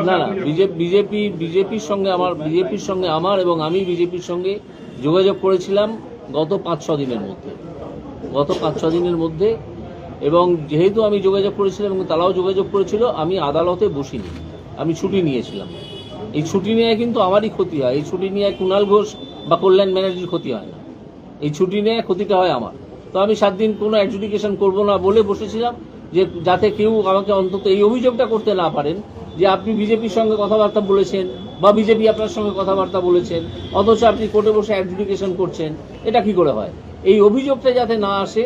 না না বিজেপি বিজেপির সঙ্গে আমার বিজেপির সঙ্গে আমার এবং আমি বিজেপির সঙ্গে যোগাযোগ করেছিলাম গত পাঁচ ছ দিনের মধ্যে। গত পাঁচ ছ দিনের মধ্যে এবং যেহেতু আমি যোগাযোগ করেছিলাম এবং তারাও যোগাযোগ করেছিল আমি আদালতে বসিনি। আমি ছুটি নিয়েছিলাম। এই ছুটি নিয়ে কিন্তু আমারই ক্ষতি হয়। এই ছুটি নিয়ে কুণাল ঘোষ বা কল্যাণ ব্যানার্জির ক্ষতি হয় না। এই ছুটি নিয়ে ক্ষতিটা হয় আমার। তো আমি সাত দিন কোনো অ্যাডজুডিকেশন করব না বলে বসেছিলাম যে যাতে কেউ আমাকে অন্তত এই অভিযোগটা করতে না পারেন যে আপনি বিজেপির সঙ্গে কথাবার্তা বলেছেন বা বিজেপি আপনার সঙ্গে কথাবার্তা বলেছেন, অথচ আপনি কোর্টে বসে অ্যাডজুডিকেশন করছেন, এটা কি করে হয়? এই অভিযোগটা যাতে না আসে,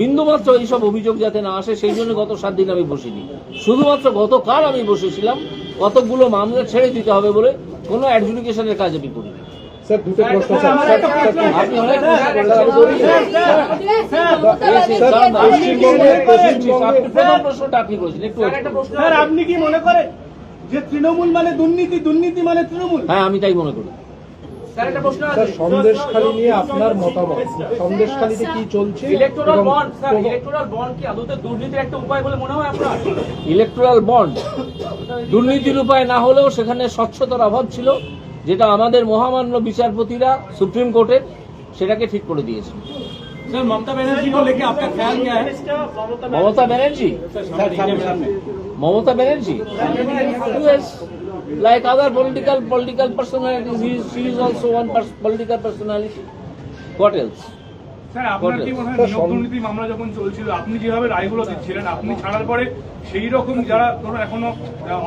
বিন্দুমাত্র এইসব অভিযোগ যাতে না আসে, সেই জন্য গত সাত দিন আমি বসিনি। শুধুমাত্র গতকাল আমি বসেছিলাম কতগুলো মামলা ছেড়ে দিতে হবে বলে কোনো অ্যাডজুডিকেশনের কাজ আমি করিনি। স্যার দুটো প্রশ্ন স্যার। স্যার, স্যার, আপনি কি মনে করেন যে তৃণমূল মানে দুর্নীতি দুর্নীতি মানে তৃণমূল? হ্যাঁ আমি তাই মনে করি। সন্দেশখালী নিয়ে আপনার মতামত। সন্দেশখালীতে কি চলছে? ইলেকটোরাল বন্ড স্যার প্রভ- ইলেকটোরাল বন্ড কি আদতে দুর্নীতির একটা উপায় বলে মনে হয় আপনার? ইলেকট্রাল বন্ড দুর্নীতির উপায় না হলেও সেখানে স্বচ্ছতার অভাব ছিল। যেটা আমাদের মহামান্য বিচারপতিরা সুপ্রিম কোর্টে সেটাকে ঠিক করে দিয়েছে। Mamata Banerjee Mamata Banerjee? Like other political political personality political personality got else sir আপনার কি মনে হয় নিয়োগ দুর্নীতি মামলা যখন চলছিল আপনি যেভাবে রায়গুলো দিচ্ছিলেন আপনি ছাড়ার পরে সেই রকম যারা ধরুন এখনও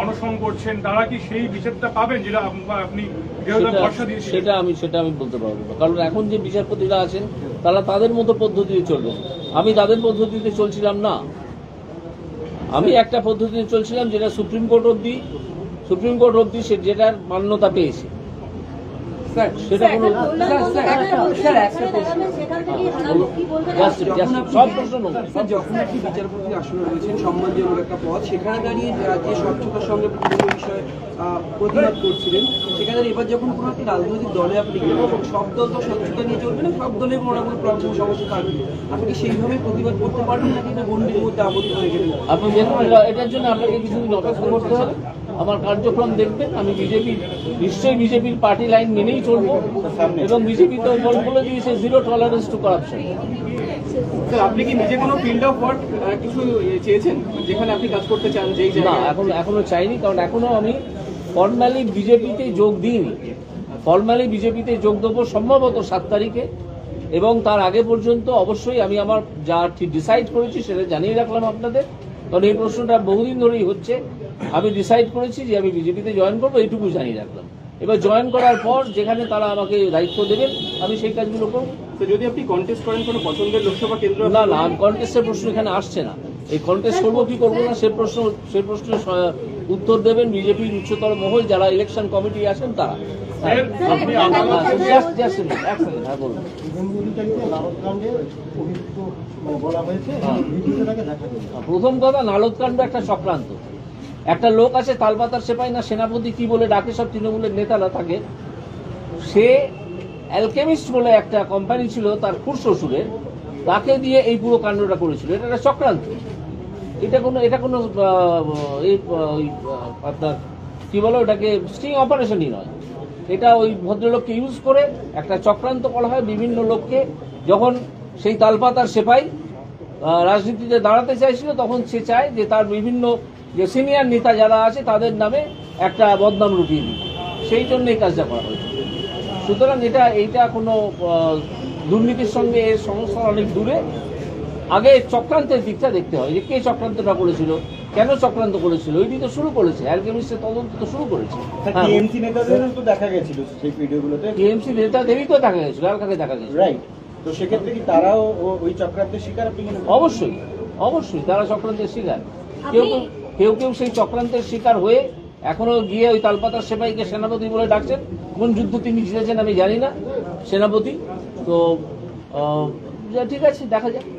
অনশন করছেন তারা কি সেই বিচারটা পাবেন যেটা আপনি সেটা- ভরসা দিয়েছিলেন? সেটা আমি সেটা আমি বলতে পারব কারণ এখন যে বিচারপতিরা আছেন তারা তাদের মতো পদ্ধতিতে চলবেন আমি তাদের পদ্ধতিতে চলছিলাম না। আমি একটা পদ্ধতিতে চলছিলাম যেটা সুপ্রিম কোর্ট অবধি সুপ্রিম কোর্ট অব্দি সে যেটার মান্যতা পেয়েছে। সেটা কোনো সব প্রশ্ন। স্যার যখন একটি বিচারপতি আসনে রয়েছেন সম্মানজনক একটা পদ সেখানে দাঁড়িয়ে যে স্বচ্ছতার সঙ্গে বিভিন্ন বিষয়ে আহ, প্রতিবাদ করছিলেন সেখানে এবার যখন কোনো একটি রাজনৈতিক দলে আপনি গেলেন সব দল তো স্বচ্ছতা নিয়ে চলবে না সব দলের মোটামুটি প্রবলেম সমস্যা থাকবে। আপনি কি সেইভাবে প্রতিবাদ করতে পারবেন নাকি এটা গণ্ডির মধ্যে আবদ্ধ হয়ে গেলেন? আপনি এটার জন্য আপনাকে কিছুদিন অপেক্ষা করতে হবে। আমার কার্যক্রম দেখবেন আমি বিজেপি নিশ্চয়ই বিজেপির পার্টি লাইন মেনেই চলবো এবং বিজেপি তো বল বলে দিয়েছে zero tolerance to corruption sir আপনি কি নিজে কোনো ফিল্ড অফ ওয়ার্ক কিছু চেয়েছেন? যেখানে আপনি কাজ করতে চান যেই না জায়গায় এখন এখনও চাইনি কারণ এখনও আমি ফর্মালি বিজেপিতে যোগ দিইনি। ফর্মালি বিজেপিতে যোগ দেবো সম্ভবত সাত তারিখে এবং তার আগে পর্যন্ত অবশ্যই আমি আমার যা ঠিক ডিসাইড করেছি সেটা জানিয়ে রাখলাম আপনাদের। কারণ এই প্রশ্নটা বহুদিন ধরেই হচ্ছে। আমি ডিসাইড করেছি যে আমি বিজেপিতে জয়েন করব এইটুকু জানিয়ে রাখলাম এবার জয়েন করার পর যেখানে তারা আমাকে দায়িত্ব দেবেন আমি সেই কাজগুলো করব তো যদি আপনি কন্টেস্ট করেন কোনো পছন্দের লোকসভা কেন্দ্র না না কন্টেস্টের প্রশ্ন এখানে আসছে না এই কন্টেস্ট করব কি করব না সে প্রশ্ন সেই প্রশ্নের উত্তর দেবেন বিজেপির উচ্চতর মহল যারা ইলেকশন কমিটি আছেন তারা হ্যাঁ, হ্যাঁ। প্রথম কথা নালদকাণ্ড একটা চক্রান্ত একটা লোক আছে, তালপাতার সেপাই না সেনাপতি, কি বলে ডাকে সব তৃণমূলের নেতারা থাকে সে অ্যালকেমিস্ট বলে একটা কোম্পানি ছিল তার খুর শ্বশুরের, তাকে দিয়ে এই পুরো কাণ্ডটা করেছিল। এটা একটা চক্রান্ত। এটা কোনো এটা কোনো আপনার, কি বলো ওটাকে স্টিং অপারেশনই নয়। এটা ওই ভদ্রলোককে ইউজ করে একটা চক্রান্ত করা হয় বিভিন্ন লোককে, যখন সেই তালপাতার সেপাই রাজনীতিতে দাঁড়াতে চাইছিল তখন সে চায় যে তার বিভিন্ন যে সিনিয়র নেতা যারা আছে তাদের নামে একটা বদনাম লুটিয়ে দিবে সেই জন্য এই কাজটা করা হয়েছে। সুতরাং এটা এইটা কোনো দুর্নীতির সঙ্গে এর সমস্যা অনেক দূরে। আগে চক্রান্তের দিকটা দেখতে হয় যে কে চক্রান্তটা করেছিল কেন চক্রান্ত করেছিল ওইটি তো শুরু করেছে অ্যালকেমিস্টের তদন্ত তো শুরু করেছে। হ্যাঁ টিএমসি নেতাদেরও তো দেখা গেছিল সেই ভিডিওগুলোতে টিএমসি নেতাদেরই তো দেখা গেছিল আর কাকে দেখা গেছিল। রাইট তো সেক্ষেত্রে কি তারাও ওই চক্রান্তের শিকার আপনি অবশ্যই অবশ্যই তারা চক্রান্তের শিকার। কেউ কেউ কেউ কেউ সেই চক্রান্তের শিকার হয়ে এখনও গিয়ে ওই তালপাতার সেপাইকে সেনাপতি বলে ডাকছেন। কোন যুদ্ধ তিনি জিতেছেন আমি জানি না সেনাপতি। তো ঠিক আছে দেখা যাক।